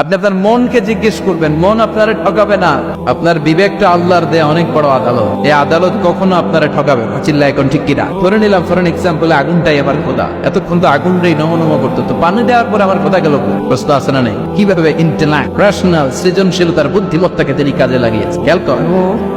আপনি আপনার মনকে জিজ্ঞেস করবেন মন আপনারা ঠকাবে না। আপনার বিবেকটা আল্লাহর দেয়া অনেক বড় আদালত। এই আদালত কখনো আপনারা ঠকাবে না। চিল্লা এখন ঠিক কিনা? ধরে নিলাম ফর এক্সাম্পল আগুনটাই আমার খোদা। এতক্ষণ তো আগুনটাই নম নম করতো। তো পানি দেওয়ার পর আমার খোদা গেল প্রশ্ন আছে না নেই? কীভাবে ইন্টেলেক্ট রেশনাল সৃজনশীলতার বুদ্ধিমত্তাকে তিনি কাজে লাগিয়েছে খেয়াল করেন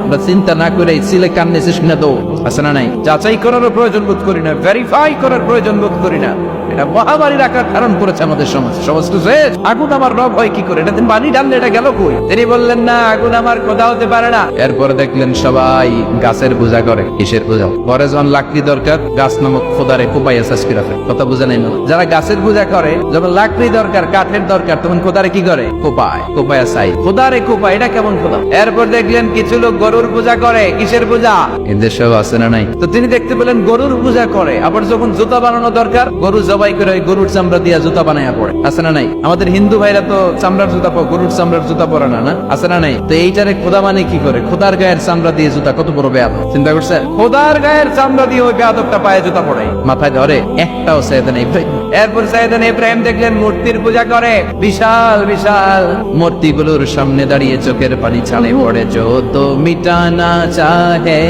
আমরা চিন্তা না করে সিলে কান্নে শেষ না দো আছে না নাই? যাচাই করারও প্রয়োজন বোধ করি না। ভেরিফাই করার প্রয়োজন বোধ করি না। এটা মহামারীর আকার ধারণ করেছে আমাদের সমাজ। সমাজ তো শেষ। আগুন আমার রব হয় কি করে? এটা তিনি পানি ঢাললে এটা গেল কই? তিনি বললেন, না, আগুন আমার কোথা হতে পারে না। এরপরে দেখলেন সবাই গাছের পূজা করে, কিসের পূজা? পরে যখন লাকড়ি দরকার, গাছ নামক খোদারে কোপাইয়া শেষ করে ফেলে। কথা বুঝে নাই যারা গাছের পূজা করে, যখন লাকড়ি দরকার, কাঠের দরকার, তখন খোদারে কি করে? কোপায় কোপায়া চাই। খোদারে কোপায় এটা কেমন খোদা? এরপর দেখলেন কিছু লোক গরুর পূজা করে, কিসের পূজা? এদের সব আছে না নাই? তো তিনি দেখতে পেলেন গরুর পূজা করে, আবার যখন জুতা বানানো দরকার, গরু জবাই করে গরুর চামড়া দিয়া জুতা বানাইয়া পড়ে। আছে না নাই? আমাদের হিন্দু ভাইরা তো চামড়ার জুতা গরুর চামড়ার জুতা পরে না না? আছে না নাই? তো এইটারে খোদা মানে কি করে? খোদার গায়ের চামড়া দিয়ে জুতা কত বড় বেয়াদ চিন্তা করছে খোদার গায়ের চামড়া দিয়ে ওই বেয়াদকটা পায়ে জুতা পড়ে। মাথায় ধরে, একটাও সাইদান ইব্রাহিম। এরপর সাইদান ইব্রাহিম দেখলেন মূর্তির পূজা করে। বিশাল বিশাল। মূর্তিগুলোর সামনে দাঁড়িয়ে চোখের পানি ছাড়ে পড়ে। যত মিটানা চাহে,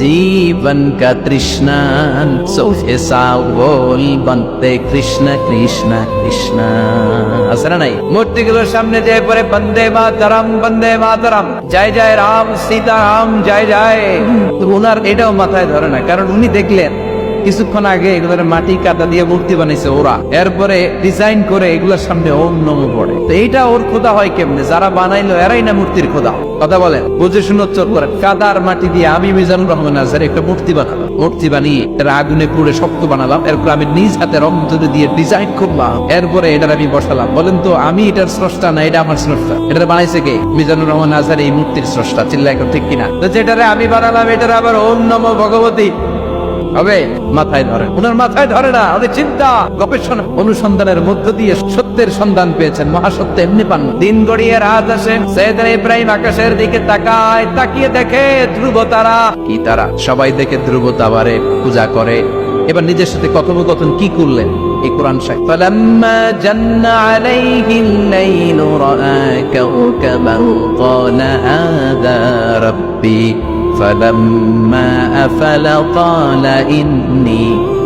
জীবন কা তৃষ্ণা সোফে সাউল বনতে কৃষ্ণ কৃষ্ণ কৃষ্ণ। আছে না নাই? মূর্তিগুলোর সামনে যে পরে বন্দে মাতারাম বন্দে মাতারাম। জয় জয়, রাম, সীতারাম, জয় জয়। ওনার এটাও মাথায় ধরে না, কারণ উনি দেখলেন কিছুক্ষণ আগে এগুলোর মাটি কাদা দিয়ে মূর্তি বানাইছে ওরা। এরপরে ডিজাইন করে এগুলোর সামনে ওম নম পড়ে। তো এইটা ওর খোদা হয় কেমনে? যারা বানাইলো এরাই না মূর্তির খোদা। কথা বলেন, বুঝে শুনে উচ্চার করেন, কাদার মাটি দিয়ে আমি মিজানুর রহমান আজহার একটা মূর্তি বানালাম। মূর্তি বানিয়ে এর আগুনে পুড়ে শক্ত বানালাম, এরপর আমি নিজ হাতে রং তুলে দিয়ে ডিজাইন করলাম। এরপরে এটার আমি বসালাম। বলেন তো, আমি এটার স্রষ্টা না, এটা আমার স্রষ্টা? এটা বানাইছে কে? মিজানুর রহমান আজহার এই মূর্তির স্রষ্টা চিল্লা এখন ঠিক কিনা? তো যেটারে আমি বানালাম, এটার আবার ওম নম ভগবতী। হবে মাথায় ধরে ওনার মাথায় ধরে না ওদের চিন্তা গবেষণা অনুসন্ধানের মধ্য দিয়ে সত্যের সন্ধান পেয়েছেন মহাসত্য এমনি পান না। দিন গড়িয়ে রাত আসে সৈয়দ ইব্রাহিম আকাশের দিকে তাকায় তাকিয়ে দেখে ধ্রুব তারা কি তারা সবাই দেখে ধ্রুব তাবারে পূজা করে এবার নিজের সাথে কথোপকথন কি করলেন এই কোরআন শাহ فلما جن عليه الليل رأى كوكبا قال هذا ربي فلما أفل قال إني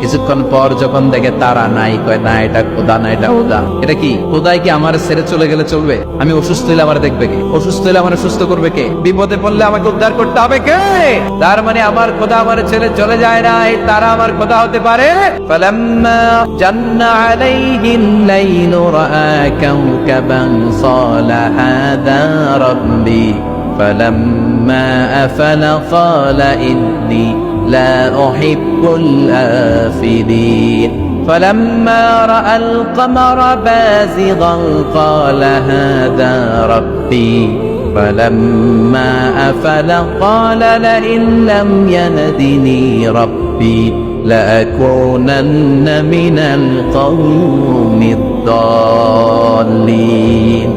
কিছুক্ষণ পর যখন দেখে তারা নাই, কয়, না, এটা খোদা, না, এটা খোদা। এটা কি? খোদায় কি আমার সেরে চলে গেলে চলবে? আমি অসুস্থ হলে আমার দেখবে কে? অসুস্থ হলে আমার সুস্থ করবে কে? বিপদে পড়লে আমাকে উদ্ধার করতে হবে কে? তার মানে আমার খোদা আমার ছেড়ে চলে যায় না এই তারা আমার খোদা হতে পারে فلما جن عليه الليل رأى كوكبا قال هذا ربي فلما أفل قال إني لا أحب الآفلين فلما رأى القمر بازغا قال هذا ربي فلما أفل قال لئن لم يهدني ربي لأكونن من القوم الضالين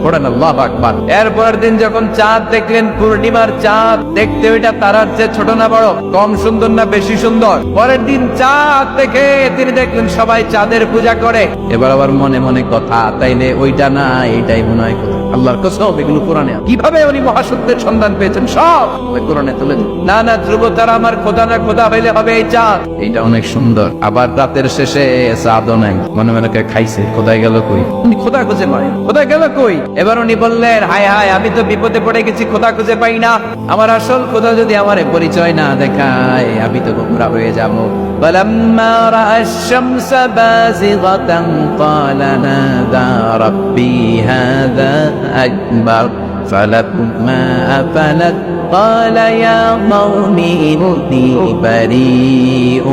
পড়েন আল্লাহ আকবার এরপরের দিন যখন চাঁদ দেখলেন পূর্ণিমার চাঁদ দেখতে ওইটা তারার চেয়ে ছোট না বড় কম সুন্দর না বেশি সুন্দর পরের দিন চাঁদ দেখে তিনি দেখলেন সবাই চাঁদের পূজা করে এবার আবার মনে মনে কথা তাইলে ওইটা না এইটাই মনে হয় কথা আল্লাহর কসম, এগুলো কোরআনে কীভাবে উনি মহাসত্যের সন্ধান পেয়েছেন? সব ওই কোরআনে তুলে না না, ধ্রুব, তারা আমার খোদা না, খোদা হইলে হবে এই চাঁদ। এইটা অনেক সুন্দর। আবার রাতের শেষে চাঁদও নাই। মনে মনে করে খাইছে খোদায় গেল কই? উনি খোদা খুঁজে পায়। খোদা গেল কই? এবার উনি বললেন, হায় হায়, আমি তো বিপদে পড়ে গেছি, খোদা খুঁজে পাই না। আমার আসল খোদা যদি আমার পরিচয় না দেখায়, আমি তো গোমরা হয়ে যাব। فلما رأى الشمس بازغة قال هذا ربي هذا أكبر فلما أفلت قال يا قوم إني بريء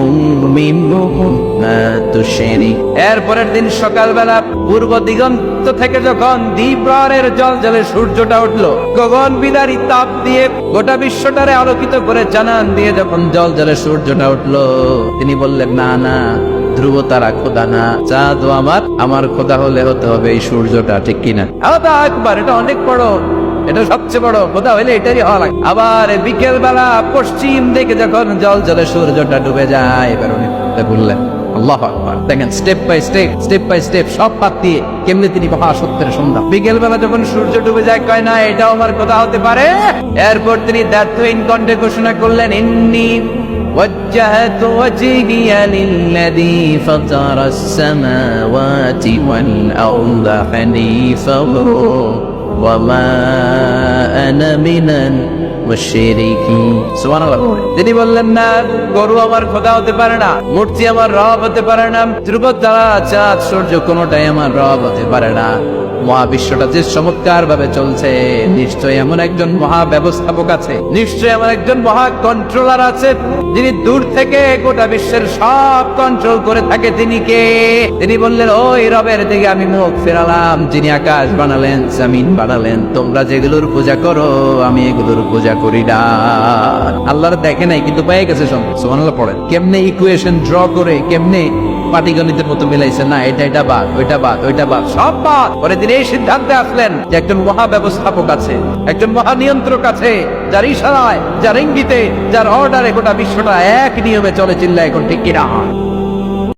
مما تشرك এরপরের দিন সকালবেলা পূর্ব দিগন্ত থেকে যখন দ্বীপ্রাণের জল জলে সূর্যটা উঠলো গগন বিদারী তাপ দিয়ে গোটা বিশ্বটারে আলোকিত করে জানান দিয়ে যখন জল জলে সূর্যটা উঠলো তিনি বললেন না না ধ্রুব তারা খোদা না চাঁদও আমার আমার খোদা হলে হতে হবে এই সূর্যটা ঠিক কিনা আলাদা একবার এটা অনেক বড় এটা সবচেয়ে বড় খোদা হইলে এটারই হওয়া লাগে আবার বিকেল বেলা পশ্চিম দিকে যখন জল জলে সূর্যটা ডুবে যায় এবার উনি বললেন আল্লাহ আকবার দেখেন step by step step by step সব পাত দিয়ে কেমনে তিনি মহা সত্যের সন্ধ্যা বিকেল বেলা যখন সূর্য ডুবে যায় কয় না এটাও আমার কথা হতে পারে এরপর তিনি দ্ব্যর্থহীন কণ্ঠে ঘোষণা করলেন ইন্নি وجهت وجهي للذي فطر السماوات والأرض حنيفا وما أنا من المشركين سبحان الله তিনি বললেন না গরু আমার খোদা হতে পারে না মূর্তি আমার রব হতে পারে না ধ্রুব তারা চাঁদ সূর্য কোনোটাই আমার রব হতে পারে না মহাবিশ্বটা যে চমৎকার ভাবে চলছে, নিশ্চয়ই এমন একজন মহা ব্যবস্থাপক আছে, নিশ্চয়ই এমন একজন মহা কন্ট্রোলার আছে, যিনি দূর থেকে গোটা বিশ্বের সব কন্ট্রোল করে থাকে। তিনি কে? তিনি বললেন, ওই রবের দিকে আমি মুখ ফেরালাম, যিনি আকাশ বানালেন, জামিন বানালেন। তোমরা যেগুলোর পূজা করো, আমি এগুলোর পূজা করি না। আল্লাহর দেখে নাই, কিন্তু পেয়ে গেছে সব। সুবহানাল্লাহ পড়েন। কেমনে ইকুয়েশন ড্র করে, কেমনে পাটিগণিতের মতো মিলাইছে। না, এটা এটা বাদ, ওইটা বাদ ওইটা বাদ, সব বাদ। পরে তিনি এই সিদ্ধান্তে আসলেন যে একজন মহা ব্যবস্থাপক আছে, একজন মহা নিয়ন্ত্রক আছে, যার ইশারায়, যার ইঙ্গিতে, যার অর্ডারে গোটা বিশ্বটা এক নিয়মে চলে চিল্লায় এখন ঠিক কিনা।